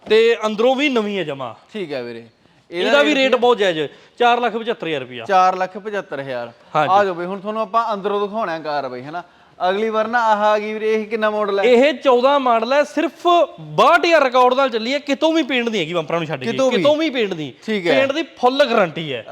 ਤੇ ਅੰਦਰੋਂ ਵੀ ਨਵੀਂ ਹੈ ਜਮਾ। ਠੀਕ ਹੈ ਵੀਰੇ। ਇਹਦਾ ਵੀ ਰੇਟ ਬਹੁਤ ਜਾਇਜ਼ 475000 ਰੁਪਿਆ 475000 ਹਾਂਜੀ। ਆ ਜਾਓ ਬਈ ਹੁਣ ਤੁਹਾਨੂੰ ਆਪਾਂ ਅੰਦਰੋਂ ਦਿਖਾਉਣਾ ਕਾਰ ਬਈ ਹਨਾ? ਅਗਲੀ ਵਾਰ ਨਾ ਆਹ ਆ ਗਈ ਵੀਰੇ ਇਹ ਕਿੰਨਾ ਮਾਡਲ ਹੈ? ਇਹ 14 ਮਾਡਲ ਹੈ ਸਿਰਫ 62000 ਰਿਕਾਰਡ ਨਾਲ ਚੱਲੀ ਹੈ ਕਿਤੋਂ ਵੀ ਪੇਂਟ ਦੀ ਹੈਗੀ ਬੰਪਰਾਂ ਨੂੰ ਛੱਡ ਕੇ ਕਿਤੋਂ ਵੀ? ਕਿਤੋਂ ਵੀ ਪੇਂਟ ਦੀ। ਠੀਕ ਹੈ। ਪੇਂਟ ਦੀ ਫੁੱਲ ਗਾਰੰਟੀ ਹੈ।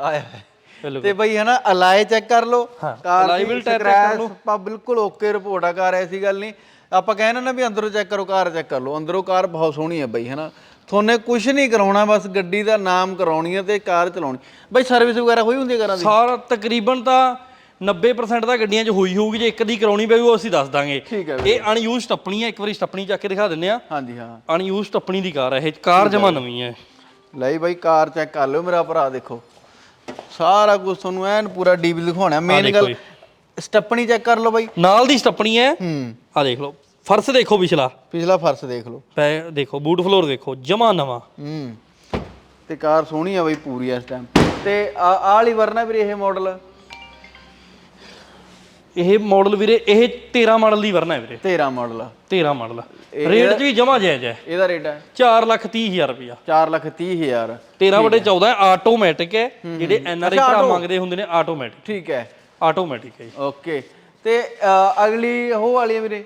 ਬਿਲਕੁਲ। ਤੇ ਬਈ ਹਨਾ ਅਲਾਈ ਚੈੱਕ ਕਰ ਲਓ। ਹਾਂ, ਕਾਰ alloy ਦੀ wheel type check ਕਰ ਲਓ। ਆਪਾਂ ਬਿਲਕੁਲ ਓਕੇ ਰਿਪੋਰਟ ਆ ਕਾਰ ਐਸੀ ਗੱਲ ਨਹੀਂ। ਆਪਾਂ ਕਹਿੰਦੇ ਨਾ ਵੀ ਅੰਦਰੋਂ ਚੈੱਕ ਕਰੋ ਕਾਰ ਚੈੱਕ ਕਰ ਲਓ। ਅੰਦਰੋਂ ਕਾਰ ਬਹੁਤ ਸੋਹਣੀ ਹੈ ਬਈ ਹਨਾ। ਤੁਹਾਨੂੰ ਕੁਝ ਨਹੀਂ ਕਰਾਉਣਾ ਬਸ ਗੱਡੀ ਦਾ ਨਾਮ ਕਰਾਉਣੀ ਹੈ ਤੇ ਕਾਰ ਚਲਾਉਣੀ। ਬਈ ਸਰਵਿਸ ਵਗੈਰਾ ਹੋਈ ਹੁੰਦੀ ਹੈ ਕਾਰਾਂ ਦੀ? ਸਾਰਾ ਤਕਰੀਬਨ ਤਾਂ 90% ਤਾਂ ਗੱਡੀਆਂ 'ਚ ਹੋਈ ਹੋਊਗੀ ਜੇ ਇੱਕ ਦੀ ਕਰਾਉਣੀ ਪਈ ਉਹ ਅਸੀਂ ਦੱਸ ਦਾਂਗੇ। ਠੀਕ ਹੈ ਇਹ ਅਨਯੂਜ਼ ਟੱਪਣੀ ਹੈ ਇੱਕ ਵਾਰੀ ਸਟੱਪਣੀ ਚੱਕ ਕੇ ਦਿਖਾ ਦਿੰਨੇ ਆ। ਹਾਂਜੀ ਹਾਂ। ਅਨਯੂਜ਼ ਟੱਪਣੀ ਦੀ ਕਾਰ ਹੈ ਇਹ ਕਾਰ ਜਮਾ ਨਵੀਂ ਹੈ ਲਈ ਬਾਈ ਕਾਰ ਚੈੱਕ ਕਰ ਲਿਓ ਮੇਰਾ ਭਰਾ ਦੇਖੋ। ਸਾਰਾ ਕੁਝ ਤੁਹਾਨੂੰ ਐਨ ਪੂਰਾ ਡੀਪ ਦਿਖਾਉਣਾ ਮੇਨ ਗੱਲ ਸਟੱਪਣੀ ਚੈੱਕ ਕਰ ਲਓ ਬਾਈ। ਨਾਲ ਦੀ ਸਟੱਪਣੀ ਹੈ। ਹੂੰ। ਆ ਦੇਖ ਲਓ ਫਰਸ਼ ਦੇਖੋ ਪਿਛਲਾ। ਪਿਛਲਾ ਫਰਸ਼ ਦੇਖ ਲਓ। ਪੈ ਦੇਖੋ ਬੂਟ ਫਲੋਰ ਦੇਖੋ ਜਮਾ ਨਵਾਂ। ਹੂੰ। ਤੇ ਕਾਰ ਸੋਹਣੀ ਆ ਬਾਈ ਪੂਰੀ ਇਸ ਟਾਈਮ ਤੇ ਆ ਆਹ ਵਾਲੀ ਵਰਨਾ ਵੀਰੇ ਇਹ ਮਾਡਲ ਇਹ ਮਾਡਲ ਵੀਰੇ ਇਹ 13 ਮਾਡਲ ਦੀ ਵਰਨਾ ਹੈ ਵੀਰੇ। 13 ਮਾਡਲ 13 ਮਾਡਲ ਰੇਟ 'ਚ ਵੀ ਜਮਾ ਜਾਇਜ਼ ਹੈ। ਇਹਦਾ ਰੇਟ ਹੈ? 4 ਲੱਖ 30 ਹਜ਼ਾਰ ਰੁਪਇਆ। 4 ਲੱਖ 30 ਹਜ਼ਾਰ। 13 ਵਟੇ 14 ਹੈ। ਆਟੋਮੈਟਿਕ ਹੈ ਜਿਹੜੇ ਐਨਆਰਆਈ ਭਰਾ ਮੰਗਦੇ ਹੁੰਦੇ ਨੇ ਆਟੋਮੈਟਿਕ ਠੀਕ ਹੈ। ਆਟੋਮੈਟਿਕ ਹੈ ਓਕੇ ਤੇ ਅਗਲੀ ਉਹ ਵਾਲੀ ਵੀਰੇ?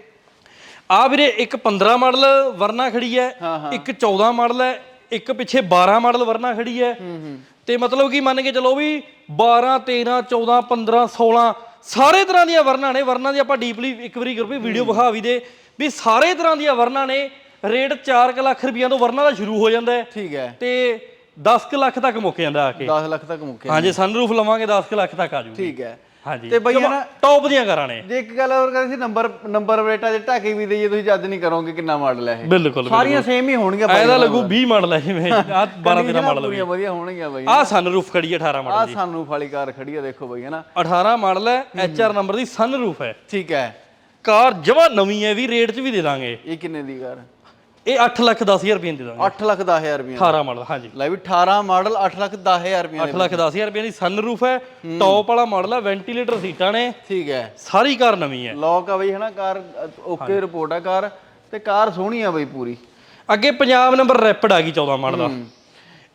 ਆ ਵੀਰੇ ਇੱਕ 15 ਮਾਡਲ ਵਰਨਾ ਖੜੀ ਹੈ ਇੱਕ 14 ਮਾਡਲ ਹੈ ਇੱਕ ਪਿੱਛੇ 12 ਮਾਡਲ ਵਰਨਾ ਖੜੀ ਹੈ। ਤੇ ਮਤਲਬ ਕਿ ਮੰਨ ਕੇ ਚਲੋ ਵੀ 12 13 14 15 16 ਸਾਰੇ ਤਰ੍ਹਾਂ ਦੀਆਂ ਵਰਨਾ ਨੇ ਵਰਨਾ ਦੀ ਆਪਾਂ ਡੀਪਲੀ ਇੱਕ ਵਾਰੀ ਗਰੁੱਪ ਵੀਡੀਓ ਵਿਖਾ ਵੀ ਦੇ ਵੀ ਸਾਰੇ ਤਰ੍ਹਾਂ ਦੀਆਂ ਵਰਨਾ ਨੇ ਰੇਟ 4 ਕੁ ਲੱਖ ਰੁਪਈਆ ਤੋਂ ਵਰਨਾ ਦਾ ਸ਼ੁਰੂ ਹੋ ਜਾਂਦਾ ਹੈ। ਠੀਕ ਹੈ। ਤੇ 10 ਕੁ ਲੱਖ ਤੱਕ ਮੁੱਕ ਜਾਂਦਾ ਆ ਕੇ। 10 ਲੱਖ ਤੱਕ ਮੁੱਕਿਆ ਹਾਂ ਜੇ ਸਨਰੂਫ ਲਵਾਂਗੇ 10 ਕੁ ਲੱਖ ਤੱਕ ਆ ਜੂਗੀ। ਠੀਕ ਹੈ। ਹਾਂਜੀ। ਤੇ ਬਈ ਨਾ ਟੌਪ ਦੀਆਂ ਕਾਰਾਂ ਨੇ। ਜੇ ਇੱਕ ਗੱਲ ਹੋਰ ਕਰੀ ਸੀ ਨੰਬਰ ਨੰਬਰ ਪਲੇਟਾਂ ਜੇ ਢਾਕੇ ਵੀ ਦਈਏ ਤੁਸੀਂ ਜੱਜ ਨਹੀਂ ਕਰੋਗੇ ਕਿੰਨਾ ਮਾਡਲ ਹੈ ਇਹ। ਬਿਲਕੁਲ ਸਾਰੀਆਂ ਸੇਮ ਹੀ ਹੋਣਗੀਆਂ ਬਾਈ ਇਹਦਾ ਲੱਗੂ 20 ਮਾਡਲ ਹੈ ਜਿਵੇਂ ਆ 12 13 ਮਾਡਲ ਪੂਰੀਆਂ ਵਧੀਆ ਹੋਣਗੀਆਂ ਬਾਈ। ਆ ਸਨਰੂਫ ਖੜੀ ਹੈ 18 ਮਾਡਲ ਆ ਸਾਨੂੰ ਵਾਲੀ ਕਾਰ ਖੜੀ ਆ ਦੇਖੋ ਬਾਈ ਹਨਾ। 18 ਮਾਡਲ ਹੈ। ਐਚਆਰ ਨੰਬਰ ਦੀ ਸਨਰੂਫ ਹੈ। ਠੀਕ ਹੈ। ਕਾਰ ਜਮਾ ਨਵੀਂ ਹੈ ਵੀ ਰੇਟ 'ਚ ਵੀ ਦੇ ਦਾਂਗੇ। ਇਹ ਕਿੰਨੇ ਦੀ ਕਾਰ? ਇਹ 8 ਲੱਖ 10000 ਰੁਪਏ ਦੀ ਦੇ ਦਾਂਗੇ। 8 ਲੱਖ 10000 ਰੁਪਏ 18 ਮਾਡਲ ਹਾਂਜੀ। ਲੈ ਵੀ 18 ਮਾਡਲ 8 ਲੱਖ 10000 ਰੁਪਏ 8 ਲੱਖ 10000 ਰੁਪਏ ਦੀ ਸਨਰੂਫ ਹੈ ਟੌਪ ਵਾਲਾ ਮਾਡਲ ਹੈ ਵੈਂਟੀਲੇਟਰ ਸੀਟਾਂ ਨੇ। ਠੀਕ ਹੈ। ਸਾਰੀ ਕਾਰ ਨਵੀਂ ਹੈ। ਲੌਕ ਆ ਬਈ ਹਨਾ ਕਾਰ ਓਕੇ ਰਿਪੋਰਟ ਆ ਕਾਰ। ਤੇ ਕਾਰ ਸੋਹਣੀ ਆ ਬਈ ਪੂਰੀ। ਅੱਗੇ ਪੰਜਾਬ ਨੰਬਰ ਰੈਪਿਡ ਆ ਗਈ 14 ਮਾਡਲ ਦਾ।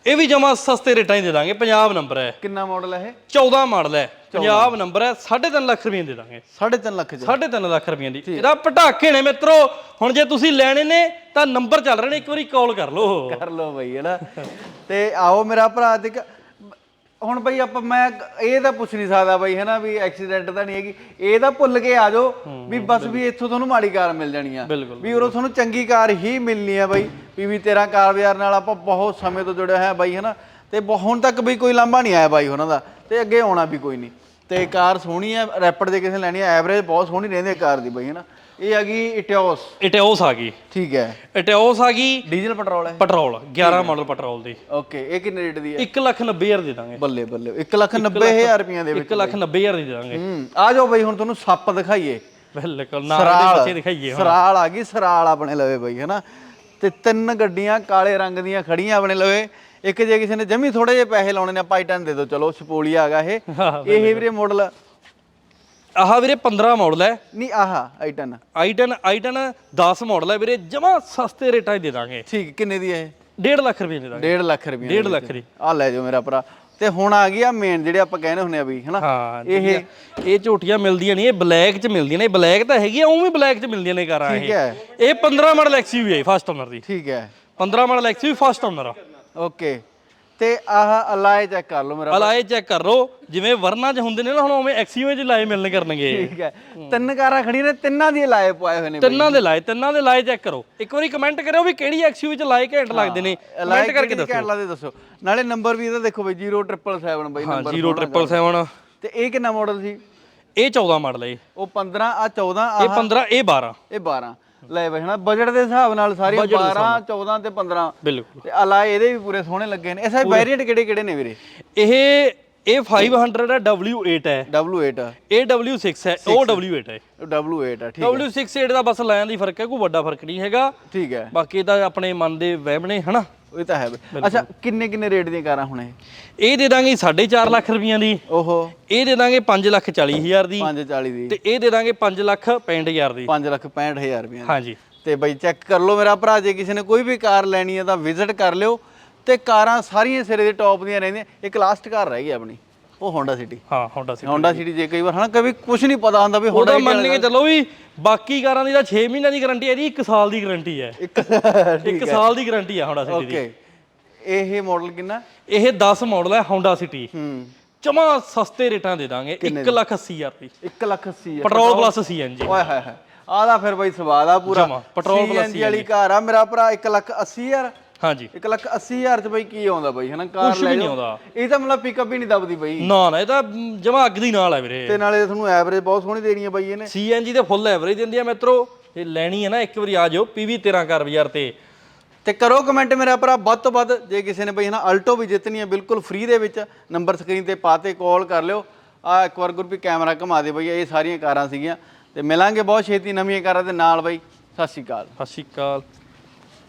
ਇਹ ਵੀ ਜਮਾ ਸਸਤੇ ਰੇਟਾਂ ਹੀ ਦੇ ਦਾਂਗੇ ਪੰਜਾਬ ਨੰਬਰ ਹੈ। ਕਿੰਨਾ ਮਾਡਲ ਹੈ ਇਹ? 14 ਮਾਡਲ ਹੈ ਪੰਜਾਬ ਨੰਬਰ ਹੈ 3.5 ਲੱਖ ਰੁਪਏ ਦੇ ਦਾਂਗੇ। 3.5 ਲੱਖ ਚ। 3.5 ਲੱਖ ਰੁਪਏ ਦੀ। ਇਹਦਾ ਪਟਾਕੇ ਨੇ ਮਿੱਤਰੋ ਹੁਣ ਜੇ ਤੁਸੀਂ ਲੈਣੇ ਨੇ ਤਾਂ ਨੰਬਰ ਚੱਲ ਰਹੇ ਨੇ ਇੱਕ ਵਾਰੀ ਕਾਲ ਕਰ ਲਓ। ਕਰ ਲਓ ਬਈ ਹਨਾ ਤੇ ਆਓ ਮੇਰਾ ਭਰਾ ਤੇ ਹੁਣ ਬਈ ਆਪਾਂ ਮੈਂ ਇਹ ਤਾਂ ਪੁੱਛ ਨਹੀਂ ਸਕਦਾ ਬਈ ਹਨਾ ਵੀ ਐਕਸੀਡੈਂਟ ਤਾਂ ਨਹੀਂ ਹੈਗੀ। ਇਹ ਤਾਂ ਭੁੱਲ ਕੇ ਆ ਜਾਓ ਵੀ ਬਸ ਵੀ ਇੱਥੋਂ ਤੁਹਾਨੂੰ ਮਾੜੀ ਕਾਰ ਮਿਲ ਜਾਣੀ ਆ। ਵੀ ਉਰੋਂ ਤੁਹਾਨੂੰ ਚੰਗੀ ਕਾਰ ਹੀ ਮਿਲਣੀ ਆ ਬਈ ਵੀ ਵੀ ਤੇਰਾ ਕਾਰ ਬਾਜ਼ਾਰ ਨਾਲ ਆਪਾਂ ਬਹੁਤ ਸਮੇਂ ਤੋਂ ਜੁੜਿਆ ਹੈ ਬਾਈ ਹਨਾ। ਤੇ ਹੁਣ ਤੱਕ ਵੀ ਕੋਈ ਲਾਂਭਾ ਨਹੀਂ ਆਇਆ ਬਾਈ ਉਹਨਾਂ ਦਾ। ਤੇ ਅੱਗੇ ਆਉਣਾ ਵੀ ਕੋਈ ਨਹੀਂ। ਤੇ ਕਾਰ ਸੋਹਣੀ ਆ ਰੈਪਿਡ ਦੇ ਕਿਸੇ ਲੈਣੀ ਆ ਐਵਰੇਜ ਬਹੁਤ ਸੋਹਣੀ ਰਹਿੰਦੀ ਆ ਕਾਰ ਦੀ ਬਈ ਹਨਾ। ਇਹ ਹੈਗੀ ਇਟਿਓਸ। ਇਟਿਓਸ ਆ ਗਈ। ਠੀਕ ਹੈ। ਇਟਿਓਸ ਆ ਗਈ ਡੀਜ਼ਲ ਪੈਟਰੋਲ ਹੈ। ਪੈਟਰੋਲ 11 ਮਾਡਲ ਪੈਟਰੋਲ ਦੀ। ਓਕੇ ਇਹ ਕਿੰਨੇ ਰੇਟ ਦੀ ਹੈ? 1 ਲੱਖ 90 ਹਜ਼ਾਰ ਦੇ ਦਾਂਗੇ। ਬੱਲੇ ਬੱਲੇ। 1 ਲੱਖ 90 ਹਜ਼ਾਰ ਰੁਪਈਆਂ ਦੇ ਵਿੱਚ 1 ਲੱਖ 90 ਹਜ਼ਾਰ ਦੀ ਦੇ ਦਾਂਗੇ। ਹੂੰ ਆ ਜਾਓ ਬਈ ਹੁਣ ਤੁਹਾਨੂੰ ਸੱਪ ਦਿਖਾਈਏ। ਬਿਲਕੁਲ ਨਾਲ ਦੇ ਬੱਚੇ ਦਿਖਾਈਏ ਹੁਣ। ਸਰਾਲ ਆ ਗਈ ਸਰਾਲ ਆਪਣੇ ਲਵੇ ਬਈ ਹਨਾ? ਤੇ ਤਿੰਨ ਗੱਡੀਆਂ ਕਾਲੇ ਰੰਗ ਦੀਆਂ ਖੜੀਆਂ ਆਪਣੇ ਲਵੇ। ਇੱਕ ਜੇ ਕਿਸੇ ਨੇ ਜਮੀ ਥੋੜੇ ਜਿਹੇ ਪੈਸੇ ਲਾਉਣੇ ਨੇ ਪਾਈਟਨ ਦੇ ਦਿਓ। ਚਲੋ ਸਪੋਲੀ ਆ ਗਿਆ ਇਹ। ਇਹ ਵੀਰੇ ਮਾਡਲ ਆਹ ਵੀਰੇ 15 ਮਾਡਲ ਹੈ ਨਹੀਂ ਆਹ ਆਈਟਨ i10 i10 10 ਮਾਡਲ ਹੈ ਵੀਰੇ ਜਮਾ ਸਸਤੇ ਰੇਟਾਂ 'ਚ ਦੇ ਦਾਂਗੇ। ਠੀਕ ਕਿੰਨੇ ਦੀ ਹੈ 1.5 ਲੱਖ ਰੁਪਏ ਦੇ ਦਾਂਗੇ। 1.5 ਲੱਖ ਰੁਪਏ 1.5 ਲੱਖ ਦੀ। ਆ ਲੈ ਜਾਓ ਮੇਰਾ ਭਰਾ। ਤੇ ਹੁਣ ਆ ਗਈ ਆ ਮੇਨ ਜਿਹੜੇ ਆਪਾਂ ਕਹਿੰਦੇ ਹੁੰਨੇ ਆ ਵੀ ਹਨਾ? ਇਹ ਇਹ ਝੋਟੀਆਂ ਮਿਲਦੀਆਂ ਨਹੀਂ ਇਹ ਬਲੈਕ 'ਚ ਮਿਲਦੀਆਂ ਨੇ। ਬਲੈਕ ਤਾਂ ਹੈਗੀ ਆ ਉਹ ਵੀ ਬਲੈਕ 'ਚ ਮਿਲਦੀਆਂ ਨੇ ਕਾਰਾਂ ਠੀਕ ਇਹ। ਹੈ ਇਹ 15 ਮਾਡਲ ਐਕਸਯੂਵੀ ਹੈ ਫਸਟ ਓਨਰ ਦੀ। ਠੀਕ ਹੈ 15 model XUV first owner okay. ਤੇ ਆਹ ਅਲਾਏ ਚੈੱਕ ਕਰ ਲਓ ਮੇਰਾ ਅਲਾਏ ਚੈੱਕ ਕਰ ਲਓ ਜਿਵੇਂ ਵਰਨਾ 'ਚ ਹੁੰਦੇ ਨੇ ਨਾ ਹੁਣ ਉਵੇਂ ਐਕਸਯੂਵੀ 'ਚ ਲਾਏ ਮਿਲਣ ਕਰਨਗੇ। ਠੀਕ ਹੈ। ਤਿੰਨ ਕਾਰਾਂ ਖੜੀਆਂ ਨੇ ਤਿੰਨਾਂ ਦੀ ਲਾਏ ਪਵਾਏ ਹੋਏ ਨੇ ਤਿੰਨਾਂ ਦੇ ਲਾਏ ਤਿੰਨਾਂ ਦੇ ਲਾਏ ਚੈੱਕ ਕਰੋ। ਇੱਕ ਵਾਰੀ ਕਮੈਂਟ ਕਰਿਓ ਵੀ ਕਿਹੜੀ ਐਕਸਯੂਵੀ 'ਚ ਲਾਏ ਘੈਂਟ ਲੱਗਦੇ ਨੇ। ਕਮੈਂਟ ਕਰਕੇ ਦੱਸੋ। ਕਹਿਣ ਦੇ ਦੱਸੋ। ਨਾਲੇ ਨੰਬਰ ਵੀ ਇਹਦਾ ਦੇਖੋ ਬਈ 0777 ਬਈ ਹਾਂ ਨੰਬਰ 0777 ਤੇ ਇਹ ਕਿੰਨਾ ਮਾਡਲ ਸੀ? ਇਹ 14 ਮਾਡਲ ਹੈ ਇਹ। ਉਹ 15 ਆ 14 ਇਹ ਆ 15 ਇਹ 12 ਇਹ 12 ਲੈ ਬਈ ਹਨਾ ਬਜਟ ਦੇ ਹਿਸਾਬ ਨਾਲ ਸਾਰੀਆਂ 12 14 ਤੇ 15 ਬਿਲਕੁਲ। ਤੇ ਅਲਾਏ ਇਹਦੇ ਵੀ ਪੂਰੇ ਸੋਹਣੇ ਲੱਗੇ ਨੇ। ਇਹ ਸਾਰੇ ਵੈਰੀਐਂਟ ਕਿਹੜੇ ਕਿਹੜੇ ਨੇ ਵੀਰੇ? ਇਹ ਇਹ 500 ਹੈ W8 ਹੈ। W8 ਇਹ W6 ਹੈ ਉਹ W8 ਹੈ। W8 ਆ ਠੀਕ W68 ਦਾ ਬਸ ਲਾਇਨ ਦੀ ਫ਼ਰਕ ਹੈ ਕੋਈ ਵੱਡਾ ਫ਼ਰਕ ਨਹੀਂ ਹੈਗਾ। ਠੀਕ ਹੈ। ਬਾਕੀ ਇਹਦਾ ਆਪਣੇ ਮਨ ਦੇ ਵਹਿਮ ਨੇ ਹਨਾ? ਇਹ ਤਾਂ ਹੈ ਬਈ। ਅੱਛਾ ਕਿੰਨੇ ਕਿੰਨੇ ਰੇਟ ਦੀਆਂ ਕਾਰਾਂ ਹੁਣ ਇਹ? ਇਹ ਦੇ ਦਾਂਗੇ 4.5 ਲੱਖ ਰੁਪਈਆਂ ਦੀ। ਓਹੋ। ਇਹ ਦੇ ਦਾਂਗੇ 5 ਲੱਖ 40 ਹਜ਼ਾਰ ਦੀ। 540 ਦੀ। ਤੇ ਇਹ ਦੇ ਦਾਂਗੇ 5 ਲੱਖ 65 ਹਜ਼ਾਰ ਦੀ। 5 ਲੱਖ 65000 ਰੁਪਏ ਹਾਂਜੀ। ਤੇ ਬਈ ਚੈੱਕ ਕਰ ਲਓ ਮੇਰਾ ਭਰਾ ਜੇ ਕਿਸੇ ਨੇ ਕੋਈ ਵੀ ਕਾਰ ਲੈਣੀ ਹੈ ਤਾਂ ਵਿਜ਼ਿਟ ਕਰ ਲਿਓ। ਤੇ ਕਾਰਾਂ ਸਾਰੀਆਂ ਸਿਰੇ ਦੇ ਟੌਪ ਦੀਆਂ ਰਹਿੰਦੀਆਂ। ਇੱਕ ਲਾਸਟ ਕਾਰ ਰਹਿ ਗਈ ਆਪਣੀ। ਉਹ ਹੋਂਡਾ ਸਿਟੀ ਹਾਂ ਹੋਂਡਾ ਸਿਟੀ ਹੋਂਡਾ ਸਿਟੀ ਜੇ ਕਈ ਵਾਰ ਹਨਾ ਕभी ਕੁਝ ਨਹੀਂ ਪਤਾ ਹੁੰਦਾ ਵੀ ਉਹਦਾ ਹੋਂਡਾ ਮੰਨ ਕੇ ਚੱਲੋ ਵੀ ਬਾਕੀ ਕਾਰਾਂ ਦੀ ਤਾਂ 6 ਮਹੀਨਿਆਂ ਦੀ ਗਾਰੰਟੀ ਹੈ ਇਹਦੀ 1 ਸਾਲ ਦੀ ਗਾਰੰਟੀ ਹੈ। ਇੱਕ 1 ਸਾਲ ਦੀ ਗਾਰੰਟੀ ਹੈ ਹੋਂਡਾ ਸਿਟੀ ਦੀ। ਓਕੇ। ਇਹ ਮਾਡਲ ਕਿੰਨਾ? ਇਹ 10 ਮਾਡਲ ਹੈ ਹੋਂਡਾ ਸਿਟੀ ਹੂੰ। ਜਮਾ ਸਸਤੇ ਰੇਟਾਂ ਦੇ ਦਾਂਗੇ 1 ਲੱਖ 80 ਹਜ਼ਾਰ ਰੁਪਏ 1 ਲੱਖ 80 ਹਜ਼ਾਰ। ਪੈਟਰੋਲ ਪਲੱਸ ਸੀਐਨਜੀ ਓਏ ਹਾਏ ਹਾਏ ਆਦਾ ਫਿਰ ਬਈ ਸਵਾਦ ਆ ਪੂਰਾ। ਜਮਾਂ, ਪੈਟਰੋਲ plus CNG ਵਾਲੀ ਕਾਰ ਆ ਮੇਰਾ ਭਰਾ 1 ਲੱਖ 80 ਹਜ਼ਾਰ। ਹਾਂਜੀ। 1 ਲੱਖ 80 ਹਜ਼ਾਰ ਚ ਬਈ ਕੀ ਆਉਂਦਾ ਬਈ ਹਨਾ? ਕਾਰ ਵੀ ਲੈ ਨਹੀਂ ਆਉਂਦਾ। ਇਹ ਤਾਂ ਮਤਲਬ ਪਿਕਅਪ ਵੀ ਨਹੀਂ ਦਬਦੀ ਬਈ। ਨਾ ਨਾ ਇਹ ਤਾਂ ਜਮਾ ਅੱਗ ਦੀ ਨਾਲ ਹੈ ਵੀਰੇ। ਤੇ ਨਾਲੇ ਤੁਹਾਨੂੰ ਐਵਰੇਜ ਬਹੁਤ ਸੋਹਣੀ ਦੇਣੀ ਹੈ ਬਈ ਇਹਨੇ। ਸੀਐਨਜੀ ਦੇ ਫੁੱਲ ਐਵਰੇਜ ਦਿੰਦੀ ਆ ਮਿੱਤਰੋ। ਜੇ ਲੈਣੀ ਹੈ ਨਾ ਇੱਕ ਵਾਰੀ ਆ ਜਾਓ ਪੀਵੀ 13 ਕਰ ਬਾਜ਼ਾਰ ਤੇ। ਤੇ ਕਰੋ ਕਮੈਂਟ ਮੇਰਾ ਭਰਾ ਵੱਧ ਤੋਂ ਵੱਧ ਜੇ ਕਿਸੇ ਨੇ ਬਈ ਹਨਾ ਅਲਟੋ ਵੀ ਜਿੱਤਣੀ ਹੈ ਬਿਲਕੁਲ ਫ੍ਰੀ ਦੇ ਵਿੱਚ ਨੰਬਰ ਸਕਰੀਨ ਤੇ ਪਾਤੇ ਕਾਲ ਕਰ ਲਿਓ। ਆ ਇੱਕ ਵਾਰ ਗੁਰਪੀ ਕੈਮਰਾ ਘੁਮਾ ਦੇ ਬਈ ਇਹ ਸਾਰੀਆਂ ਕਾਰਾਂ ਸੀਗੀਆਂ। ਤੇ ਮਿਲਾਂਗੇ ਬਹੁਤ ਛੇਤੀ ਨਵੀਆਂ ਕਾਰਾਂ ਦੇ ਨਾਲ ਬਈ। ਸਤਿ ਸ਼੍ਰੀ ਅਕਾਲ। ਸਤਿ ਸ਼੍ਰੀ ਅਕਾਲ।